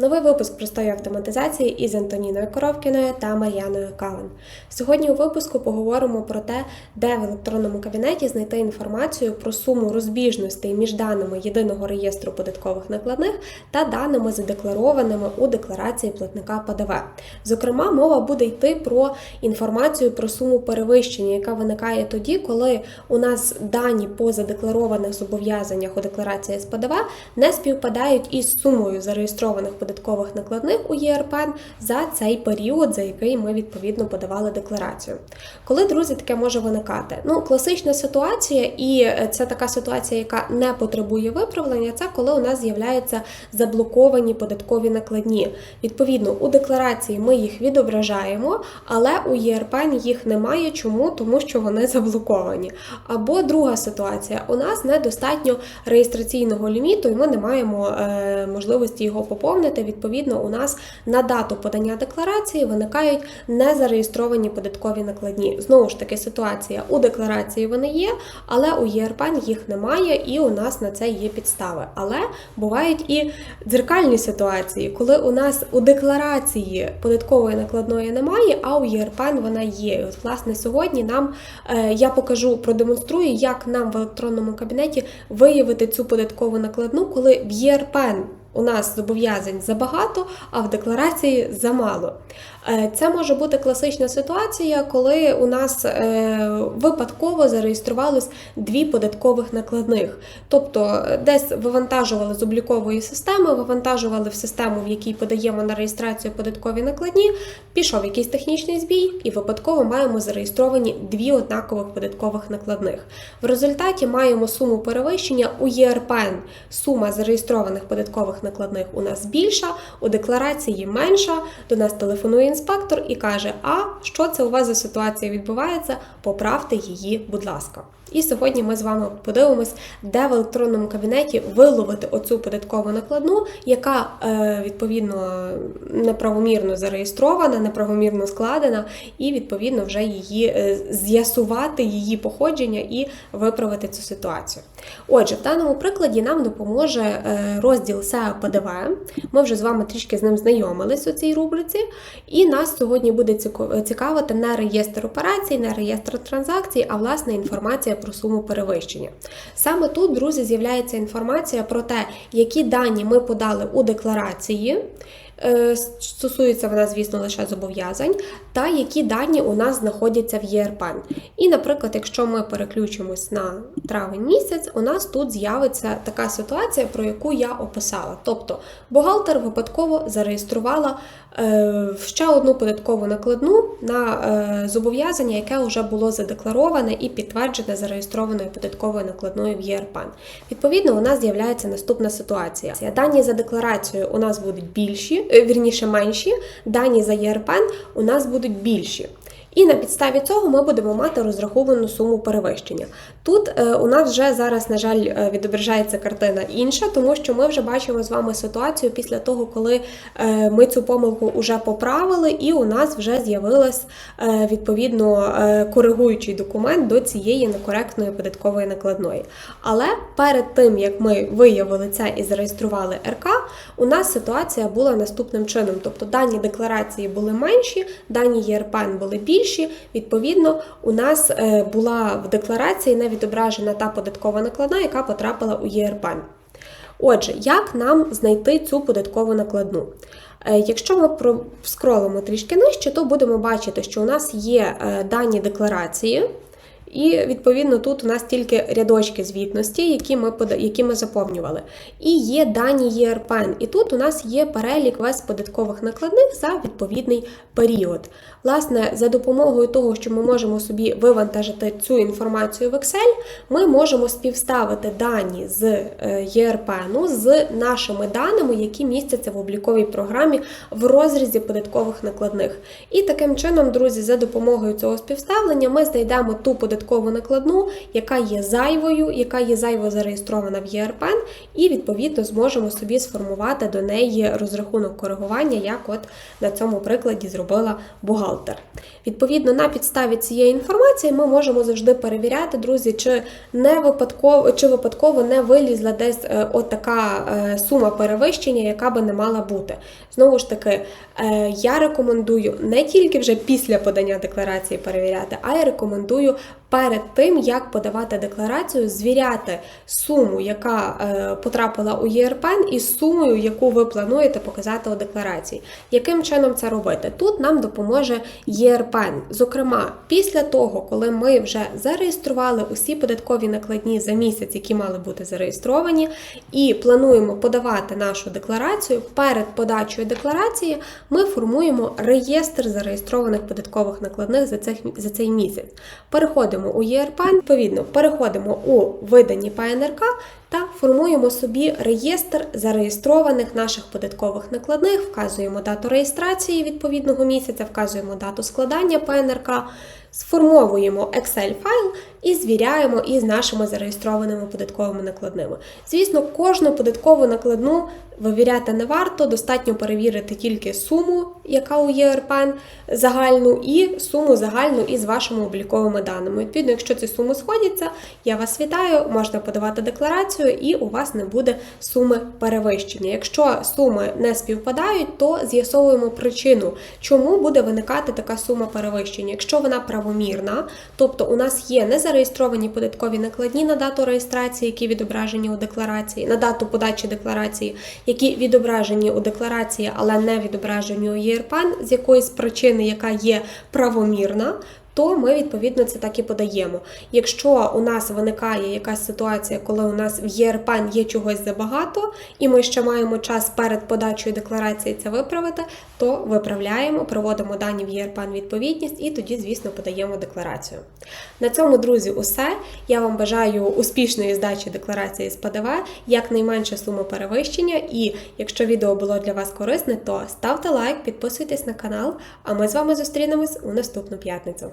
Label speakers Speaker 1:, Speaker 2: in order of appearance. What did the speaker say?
Speaker 1: Новий випуск простої автоматизації із Антоніною Коровкіною та Мар'яною Кален. Сьогодні у випуску поговоримо про те, де в електронному кабінеті знайти інформацію про суму розбіжностей між даними єдиного реєстру податкових накладних та даними задекларованими у декларації платника ПДВ. Зокрема, мова буде йти про інформацію про суму перевищення, яка виникає тоді, коли у нас дані по задекларованих зобов'язаннях у декларації з ПДВ не співпадають із сумою зареєстрованих податкових накладних у ЄРПН за цей період, за який ми відповідно подавали декларацію. Коли друзі таке може виникати? Ну, класична ситуація, і це така ситуація, яка не потребує виправлення. Це коли у нас з'являються заблоковані податкові накладні. Відповідно, у декларації ми їх відображаємо, але у ЄРПН їх немає. Чому? Тому що вони заблоковані. Або друга ситуація: у нас недостатньо реєстраційного ліміту, і ми не маємо е, можливості його поповнити. Відповідно, у нас на дату подання декларації виникають незареєстровані податкові накладні. Знову ж таки, ситуація у декларації вони є, але у ЄРПН їх немає, і у нас на це є підстави. Але бувають і дзеркальні ситуації, коли у нас у декларації податкової накладної немає, а у ЄРПН вона є. От, власне, сьогодні нам е, я покажу, продемонструю, як нам в електронному кабінеті виявити цю податкову накладну, коли в ЄРПН у нас зобов'язань забагато, а в декларації замало. Е, Це може бути класична ситуація, коли у нас е, випадково зареєструвалось дві податкових накладних. Тобто е, десь вивантажували з облікової системи, вивантажували в систему, в якій подаємо на реєстрацію податкові накладні, пішов якийсь технічний збій, і випадково маємо зареєстровані дві однакових податкових накладних. В результаті маємо суму перевищення у ЄРПН. Сума зареєстрованих податкових накладних у нас більша, у декларації менша. До нас телефонує інспектор і каже: А що це у вас за ситуація відбувається? Поправте її, будь ласка. І сьогодні ми з вами подивимось, де в електронному кабінеті виловити оцю податкову накладну, яка е, відповідно неправомірно зареєстрована, неправомірно складена, і відповідно вже її е, з'ясувати її походження і виправити цю ситуацію. Отже, в даному прикладі нам допоможе е, розділ СЕА ПДВ. Ми вже з вами трішки з ним знайомились у цій рубриці, і нас сьогодні буде цікавити не реєстр операцій, не реєстр транзакцій, а власне інформація про суму перевищення. Саме тут, друзі, з'являється інформація про те, які дані ми подали у декларації. Е, Стосується вона, звісно, лише зобов'язань, та які дані у нас знаходяться в ЄРПН. І, наприклад, якщо ми переключимось на травень місяць, у нас тут з'явиться така ситуація, про яку я описала. Тобто бухгалтер випадково зареєструвала е, ще одну податкову накладну на е, зобов'язання, яке вже було задеклароване і підтверджене зареєстрованою податковою накладною в ЄРПН. Відповідно, у нас з'являється наступна ситуація. Дані за декларацією у нас будуть більші, вірніше менші, дані за ЄРПН у нас будуть більші. І на підставі цього ми будемо мати розраховану суму перевищення. Тут е, у нас вже зараз, на жаль, е, відображається картина інша, тому що ми вже бачимо з вами ситуацію після того, коли е, ми цю помилку вже поправили, і у нас вже з'явилась відповідно коригуючий документ до цієї некоректної податкової накладної. Але перед тим як ми виявили це і зареєстрували РК, у нас ситуація була наступним чином: тобто дані декларації були менші, дані ЄРПН були більші. Відповідно, у нас е, була в декларації не відображена та податкова накладна, яка потрапила у ЄРПН. Отже, як нам знайти цю податкову накладну? Е, Якщо ми скролимо трішки нижче, то будемо бачити, що у нас є е, дані декларації. І відповідно тут у нас тільки рядочки звітності, які ми які ми заповнювали. І є дані ЄРПН. І тут у нас є перелік весь податкових накладних за відповідний період. Власне, за допомогою того, що ми можемо собі вивантажити цю інформацію в Excel, ми можемо співставити дані з е, ЄРПН з нашими даними, які містяться в обліковій програмі в розрізі податкових накладних. І таким чином, друзі, за допомогою цього співставлення ми знайдемо ту податкову податкову накладну, яка є зайвою, яка є зайво зареєстрована в ЄРПН, і відповідно зможемо собі сформувати до неї розрахунок коригування, як от на цьому прикладі зробила бухгалтер. Відповідно, на підставі цієї інформації ми можемо завжди перевіряти, друзі, чи не випадково чи випадково не вилізла десь е, от така е, сума перевищення, яка би не мала бути. Знову ж таки, е, я рекомендую не тільки вже після подання декларації перевіряти, а й рекомендую перед тим, як подавати декларацію, звіряти суму, яка е, потрапила у ЄРПН, із сумою, яку ви плануєте показати у декларації. Яким чином це робити? Тут нам допоможе ЄРПН. Зокрема, після того, коли ми вже зареєстрували усі податкові накладні за місяць, які мали бути зареєстровані, і плануємо подавати нашу декларацію, перед подачею декларації ми формуємо реєстр зареєстрованих податкових накладних за, цей місяць. Переходимо у ЄРПН, відповідно, переходимо у видані ПНРК та формуємо собі реєстр зареєстрованих наших податкових накладних, вказуємо дату реєстрації відповідного місяця, вказуємо дату складання ПНРК, сформовуємо Excel файл і звіряємо із нашими зареєстрованими податковими накладними. Звісно, кожну податкову накладну вивіряти не варто, достатньо перевірити тільки суму, яка у ЄРПН загальну, і суму загальну із вашими обліковими даними. Відповідно, якщо ці суми сходяться, я вас вітаю, можна подавати декларацію, і у вас не буде суми перевищення. Якщо суми не співпадають, то з'ясовуємо причину, чому буде виникати така сума перевищення. Якщо вона правомірна, тобто у нас є незареєстровані податкові накладні на дату реєстрації, які відображені у декларації, на дату подачі декларації, які відображені у декларації, але не відображені у ЄРПАН з якоїсь причини, яка є правомірна. То ми відповідно це так і подаємо. Якщо у нас виникає якась ситуація, коли у нас в ЄРПАН є чогось забагато, і ми ще маємо час перед подачею декларації це виправити, то виправляємо, проводимо дані в ЄРПАН відповідність і тоді, звісно, подаємо декларацію. На цьому, друзі, усе. Я вам бажаю успішної здачі декларації з ПДВ, якнайменше суми перевищення. І якщо відео було для вас корисне, то ставте лайк, підписуйтесь на канал, а ми з вами зустрінемось у наступну п'ятницю.